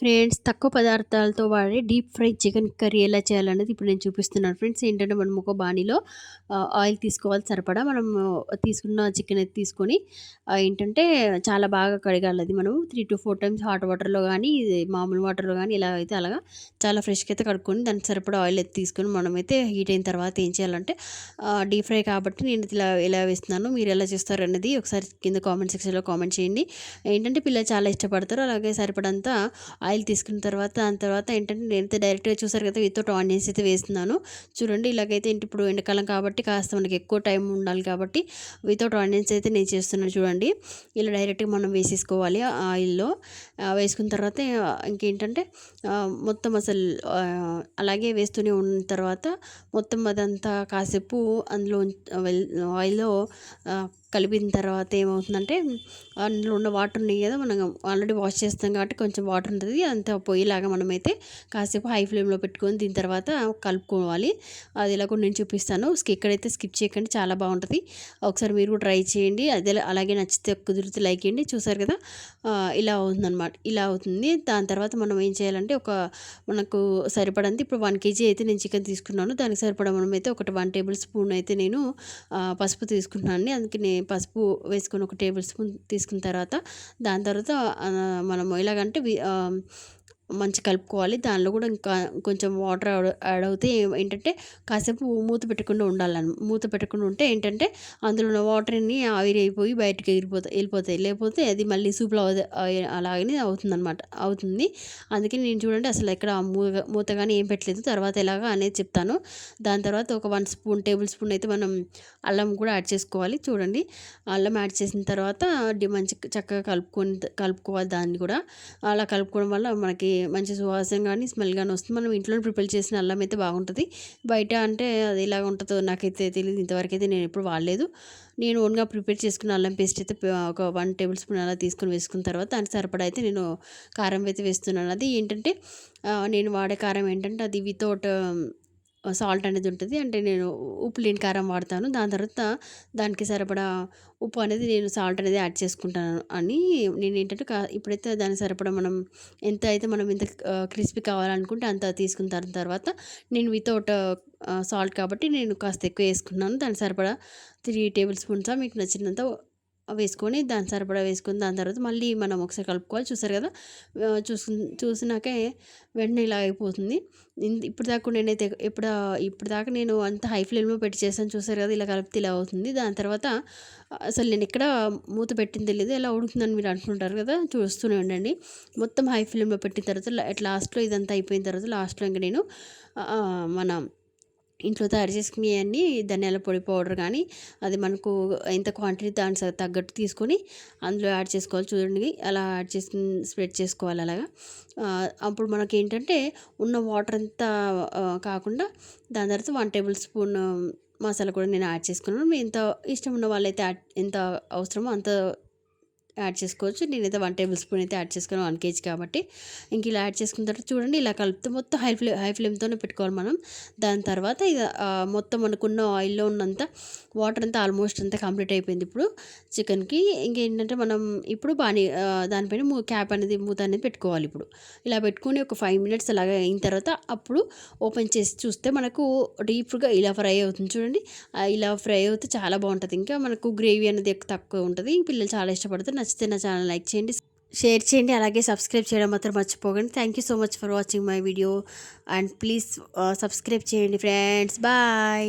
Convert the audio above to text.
Friends తక్కువ పదార్థాలతో వాడే డీప్ ఫ్రై చికెన్ కర్రీ ఎలా చేయాలనేది ఇప్పుడు నేను చూపిస్తున్నాను. ఫ్రెండ్స్ ఏంటంటే మనం ఒక బాణీలో ఆయిల్ తీసుకోవాలి సరిపడా. మనం తీసుకున్న చికెన్ అయితే తీసుకొని ఏంటంటే చాలా బాగా కడగాలి అది మనం three to four times hot వాటర్లో కానీ మామూలు వాటర్లో కానీ ఇలా అయితే అలాగా చాలా ఫ్రెష్గా అయితే కడుక్కొని దానికి సరిపడా ఆయిల్ అయితే తీసుకొని మనమైతే హీట్ అయిన తర్వాత ఏం చేయాలంటే డీప్ ఫ్రై కాబట్టి నేను ఇలా ఎలా వేస్తున్నాను. మీరు ఎలా చేస్తారు అనేది ఒకసారి కింద కామెంట్ సెక్షన్లో కామెంట్ చేయండి. ఏంటంటే పిల్లలు చాలా ఇష్టపడతారు. అలాగే సరిపడంతా ఆయిల్ తీసుకున్న తర్వాత దాని తర్వాత ఏంటంటే నేనైతే డైరెక్ట్గా చూసారు కదా వితౌట్ ఆనియన్స్ అయితే వేస్తున్నాను. చూడండి ఇలాగైతే ఏంటి ఇప్పుడు ఎండాకాలం కాబట్టి కాస్త మనకి ఎక్కువ టైం ఉండాలి కాబట్టి వితౌట్ ఆనియన్స్ అయితే నేను చేస్తున్నాను చూడండి. ఇలా డైరెక్ట్గా మనం వేసేసుకోవాలి ఆయిల్లో. వేసుకున్న తర్వాత ఇంకేంటంటే మొత్తం అసలు అలాగే వేస్తూనే ఉన్న తర్వాత మొత్తం అదంతా కాసేపు అందులో ఆయిల్లో కలిపిన తర్వాత ఏమవుతుందంటే అందులో ఉన్న వాటర్ ఉన్నాయి కదా మనం ఆల్రెడీ వాష్ చేస్తాం కాబట్టి కొంచెం వాటర్ ఉంటుంది. అంత పొయ్యిలాగా మనమైతే కాసేపు హై ఫ్లేమ్లో పెట్టుకొని దీని తర్వాత కలుపుకోవాలి. అది ఇలా కూడా నేను చూపిస్తాను. ఇక్కడైతే స్కిప్ చేయకండి చాలా బాగుంటుంది. ఒకసారి మీరు కూడా ట్రై చేయండి. అదే అలాగే నచ్చితే కుదిరితే లైక్ చేయండి. చూసారు కదా? ఇలా అవుతుందన్నమాట. ఇలా అవుతుంది. దాని తర్వాత మనం ఏం చేయాలంటే ఒక మనకు సరిపడంది ఇప్పుడు వన్ కేజీ అయితే నేను చికెన్ తీసుకున్నాను. దానికి సరిపడా మనం అయితే ఒకటి వన్ టేబుల్ స్పూన్ అయితే నేను పసుపు తీసుకున్నాను అందుకే పసుపు వేసుకొని ఒక టేబుల్ స్పూన్ తీసుకున్న తర్వాత దాని తర్వాత మనం ఎలాగంటే మంచి కలుపుకోవాలి. దానిలో కూడా ఇంకా కొంచెం వాటర్ యాడ్ అవుతే ఏంటంటే కాసేపు మూత పెట్టకుండా ఉండాలని మూత పెట్టకుండా ఉంటే ఏంటంటే అందులో ఉన్న వాటర్ని ఆవిరి అయిపోయి బయటకు ఎగిరిపోతాయి వెళ్ళిపోతాయి. లేకపోతే అది మళ్ళీ సూప్లో అలాగనే అవుతుందన్నమాట అవుతుంది. అందుకే నేను చూడండి అసలు ఎక్కడ మూత మూత కానీ ఏం పెట్టలేదు. తర్వాత ఎలాగా అనేది చెప్తాను. దాని తర్వాత ఒక వన్ స్పూన్ టేబుల్ స్పూన్ అయితే మనం అల్లం కూడా యాడ్ చేసుకోవాలి. చూడండి. అల్లం యాడ్ చేసిన తర్వాత మంచి చక్కగా కలుపుకొని కలుపుకోవాలి దాన్ని కూడా. అలా కలుపుకోవడం వల్ల మనకి మంచి సువాసన కానీ స్మెల్ కానీ వస్తుంది. మనం ఇంట్లో ప్రిపేర్ చేసిన అల్లం అయితే బాగుంటుంది. బయట అంటే అది ఎలాగ ఉంటుందో నాకైతే తెలియదు ఇంతవరకు అయితే నేను ఎప్పుడు వాడలేదు. నేను ఓన్గా ప్రిపేర్ చేసుకున్న అల్లం పేస్ట్ అయితే ఒక వన్ టేబుల్ స్పూన్ అలా తీసుకొని వేసుకున్న తర్వాత దానికి సరిపడా అయితే నేను కారం అయితే వేస్తున్నాను. అది ఏంటంటే నేను వాడే కారం ఏంటంటే అది వితౌట్ సాల్ట్ అనేది ఉంటుంది అంటే నేను ఉప్పు లేని కారం వాడతాను. దాని తర్వాత దానికి సరిపడా ఉప్పు అనేది నేను సాల్ట్ అనేది యాడ్ చేసుకుంటాను అని నేను ఏంటంటే ఇప్పుడైతే దానికి సరిపడా మనం ఎంత అయితే మనం ఎంత క్రిస్పీ కావాలనుకుంటే అంత తీసుకున్న తర్వాత నేను వితౌట్ సాల్ట్ కాబట్టి నేను కాస్త ఎక్కువ వేసుకున్నాను దాని సరిపడా త్రీ టేబుల్ స్పూన్స్ మీకు నచ్చినంత వేసుకొని దాని సరిపడా వేసుకొని దాని తర్వాత మళ్ళీ మనం ఒకసారి కలుపుకోవాలి. చూసారు కదా? చూసు చూసినాకే వెంటనే ఇలా అయిపోతుంది. ఇప్పుడు దాకా నేనైతే ఇప్పుడు ఇప్పుడు దాకా నేను అంత హై ఫ్లేమ్లో పెట్టి చేశాను. చూసారు కదా? ఇలా కలిపితే ఇలా అవుతుంది. దాని తర్వాత అసలు నేను ఎక్కడ మూత పెట్టింది తెలియదు ఎలా ఉడుకుతుందని మీరు అంటుంటారు కదా? చూస్తూనే ఉండండి. మొత్తం హై ఫ్లేమ్లో పెట్టిన తర్వాత లాస్ట్లో ఇదంతా అయిపోయిన తర్వాత లాస్ట్లో ఇంకా నేను మన ఇంట్లో తయారు చేసుకునే అన్నీ ధనియాల పొడి పౌడర్ కానీ అది మనకు ఎంత క్వాంటిటీ దాని తగ్గట్టు తీసుకొని అందులో యాడ్ చేసుకోవాలి. చూడండి అలా యాడ్ చేసుకుని స్ప్రెడ్ చేసుకోవాలి అలాగా. అప్పుడు మనకి ఏంటంటే ఉన్న వాటర్ అంతా కాకుండా దాని తర్వాత వన్ టేబుల్ స్పూన్ మసాలా కూడా నేను యాడ్ చేసుకున్నాను. ఎంత ఇష్టం ఉన్న వాళ్ళైతే ఎంత అవసరమో అంత యాడ్ చేసుకోవచ్చు. నేనైతే వన్ టేబుల్ స్పూన్ అయితే యాడ్ చేసుకున్నాను వన్ కేజీ కాబట్టి. ఇంక ఇలా యాడ్ చేసుకున్న తర్వాత చూడండి ఇలా కలిపితే మొత్తం హై ఫ్లేమ్ హై ఫ్లేమ్తోనే పెట్టుకోవాలి మనం. దాని తర్వాత ఇది మొత్తం అనుకున్న ఆయిల్లో ఉన్నంత వాటర్ అంతా ఆల్మోస్ట్ అంతా కంప్లీట్ అయిపోయింది ఇప్పుడు. చికెన్కి ఇంకేంటంటే మనం ఇప్పుడు బాని దానిపైన మూ క్యాప్ అనేది మూత అనేది పెట్టుకోవాలి ఇప్పుడు. ఇలా పెట్టుకుని ఒక ఫైవ్ మినిట్స్ అలాగే అయిన తర్వాత అప్పుడు ఓపెన్ చేసి చూస్తే మనకు డీప్గా ఇలా ఫ్రై అవుతుంది చూడండి. ఇలా ఫ్రై అవుతే చాలా బాగుంటుంది. ఇంకా మనకు గ్రేవీ అనేది తక్కువ ఉంటుంది. పిల్లలు చాలా ఇష్టపడతారు నచ్చితే నా ఛానల్ లైక్ చేయండి షేర్ చేయండి అలాగే సబ్స్క్రైబ్ చేయడం మాత్రం మర్చిపోకండి. Thank you so much for watching my video and please subscribe చేయండి ఫ్రెండ్స్ బాయ్